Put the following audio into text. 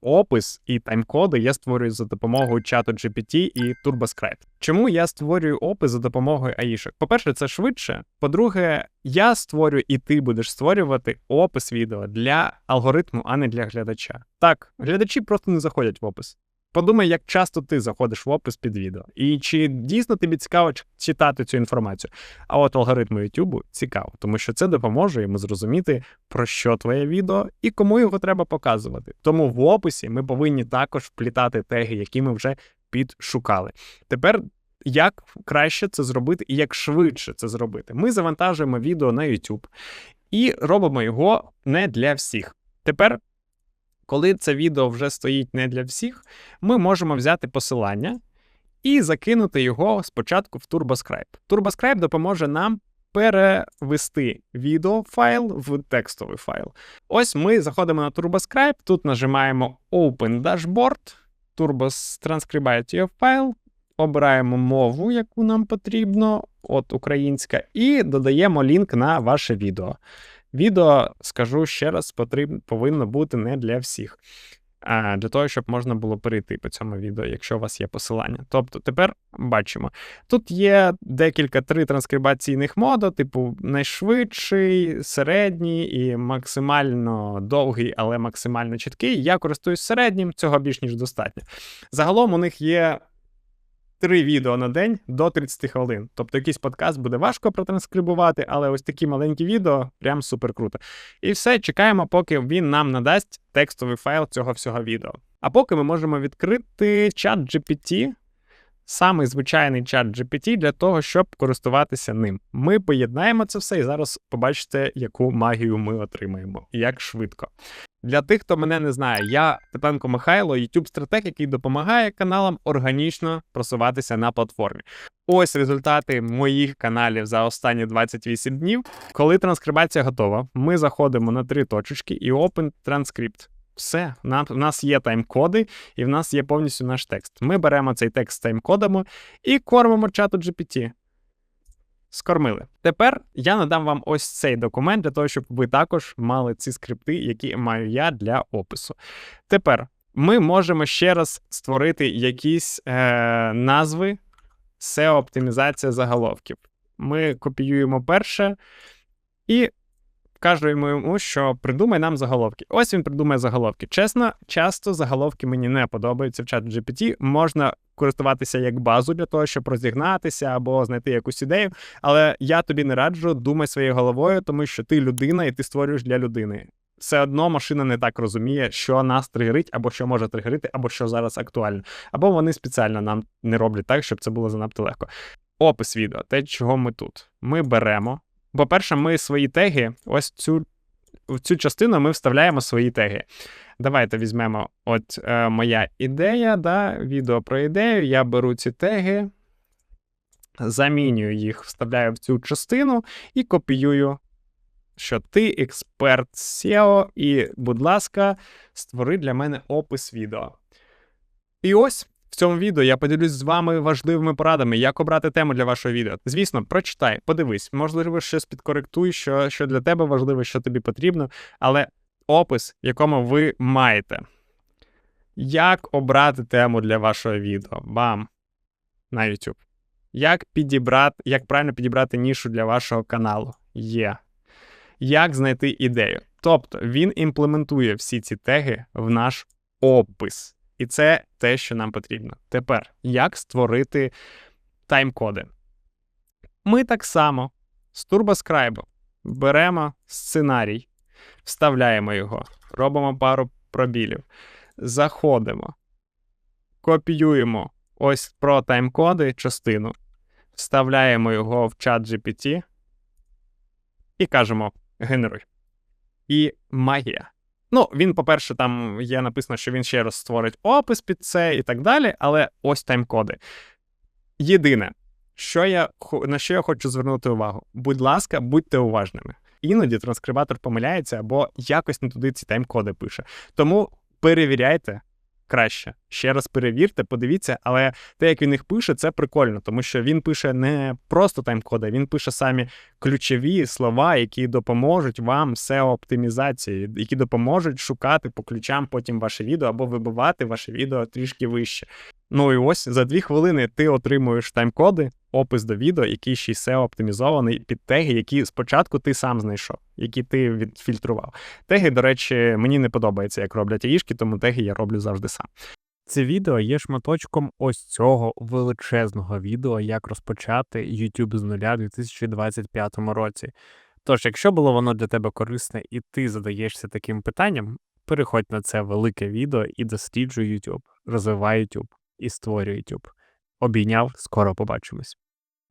опис і тайм-коди я створюю за допомогою чату GPT і TurboScribe. Чому я створюю опис за допомогою аїшок? По-перше, це швидше. По-друге, я створюю і ти будеш створювати опис відео для алгоритму, а не для глядача. Так, глядачі просто не заходять в опис. Подумай, як часто ти заходиш в опис під відео, і чи дійсно тобі цікаво читати цю інформацію. А от алгоритму YouTube цікаво, тому що це допоможе йому зрозуміти, про що твоє відео і кому його треба показувати. Тому в описі ми повинні також вплітати теги, які ми вже підшукали. Тепер. Як краще це зробити і як швидше це зробити? Ми завантажуємо відео на YouTube і робимо його не для всіх. Тепер коли це відео вже стоїть не для всіх, ми можемо взяти посилання і закинути його спочатку в TurboScribe. TurboScribe допоможе нам перевести відеофайл в текстовий файл. Ось ми заходимо на TurboScribe, тут нажимаємо Open Dashboard, TurboTranscribe файл, обираємо мову, яку нам потрібно, от українська, і додаємо лінк на ваше відео. Відео, скажу ще раз, потрібно, повинно бути не для всіх. А Для того, щоб можна було перейти по цьому відео, якщо у вас є посилання. Тобто, тепер бачимо. Тут є декілька три транскрибаційних мода, типу найшвидший, середній і максимально довгий, але максимально чіткий. Я користуюсь середнім, цього більш ніж достатньо. Загалом у них є три відео на день до 30 хвилин. Тобто якийсь подкаст буде важко протранскрибувати, але ось такі маленькі відео прям супер круто. І все, чекаємо, поки він нам надасть текстовий файл цього всього відео. А поки ми можемо відкрити чат GPT, самий звичайний чат GPT для того, щоб користуватися ним. Ми поєднаємо це все і зараз побачите, яку магію ми отримаємо, як швидко. Для тих, хто мене не знає, я Тепенко Михайло, youtube стратег який допомагає каналам органічно просуватися на платформі. Ось результати моїх каналів за останні 28 днів. Коли транскрибація готова, ми заходимо на три точечки і Open Transcript. Все, у нас є тайм-коди, і в нас є повністю наш текст. Ми беремо цей текст з тайм-кодами і кормимо чату GPT. Скормили. Тепер я надам вам ось цей документ для того, щоб ви також мали ці скрипти, які маю я для опису. Тепер ми можемо ще раз створити якісь е, назви SEO-оптимізація заголовків. Ми копіюємо перше і кажемо йому, що придумай нам заголовки. Ось він придумає заголовки. Чесно, часто заголовки мені не подобаються в чат GPT. Можна користуватися як базу для того, щоб розігнатися або знайти якусь ідею. Але я тобі не раджу, думай своєю головою, тому що ти людина і ти створюєш для людини. Все одно машина не так розуміє, що нас тригерить, або що може тригерити, або що зараз актуально. Або вони спеціально нам не роблять так, щоб це було занадто легко. Опис відео, те, чого ми тут. Ми беремо по-перше, ми свої теги, ось цю в цю частину ми вставляємо свої теги. Давайте візьмемо от е, моя ідея, да, відео про ідею. Я беру ці теги, замінюю їх, вставляю в цю частину і копіюю, що ти експерт SEO, і, будь ласка, створи для мене опис відео. І ось в цьому відео я поділюсь з вами важливими порадами, як обрати тему для вашого відео. Звісно, прочитай, подивись, можливо, щось підкоректуй, що, що для тебе важливо, що тобі потрібно, але опис, в якому ви маєте. Як обрати тему для вашого відео? Бам! На YouTube. Як підібрати, як правильно підібрати нішу для вашого каналу? Є. Як знайти ідею? Тобто він імплементує всі ці теги в наш опис. І це те, що нам потрібно. Тепер, як створити тайм-коди? Ми так само з TurboScribe беремо сценарій, вставляємо його, робимо пару пробілів, заходимо, копіюємо ось про тайм-коди частину, вставляємо його в чат GPT і кажемо: генеруй. І магія. Ну, він, по-перше, там є написано, що він ще раз створить опис під це і так далі, але ось тайм-коди. Єдине, що я, на що я хочу звернути увагу, будь ласка, будьте уважними. Іноді транскрибатор помиляється або якось не туди ці тайм-коди пише. Тому перевіряйте, краще. Ще раз перевірте, подивіться, але те, як він їх пише, це прикольно, тому що він пише не просто тайм-коди, він пише самі ключові слова, які допоможуть вам SEO-оптимізації, які допоможуть шукати по ключам потім ваше відео або вибивати ваше відео трішки вище. Ну і ось за дві хвилини ти отримуєш тайм-коди, опис до відео, який ще й SEO-оптимізований під теги, які спочатку ти сам знайшов, які ти відфільтрував. Теги, до речі, мені не подобається, як роблять аїшки, тому теги я роблю завжди сам. Це відео є шматочком ось цього величезного відео, як розпочати YouTube з нуля у 2025 році. Тож, якщо було воно для тебе корисне і ти задаєшся таким питанням, переходь на це велике відео і досліджуй YouTube, розвивай YouTube і створюй YouTube. Обійняв, скоро побачимось.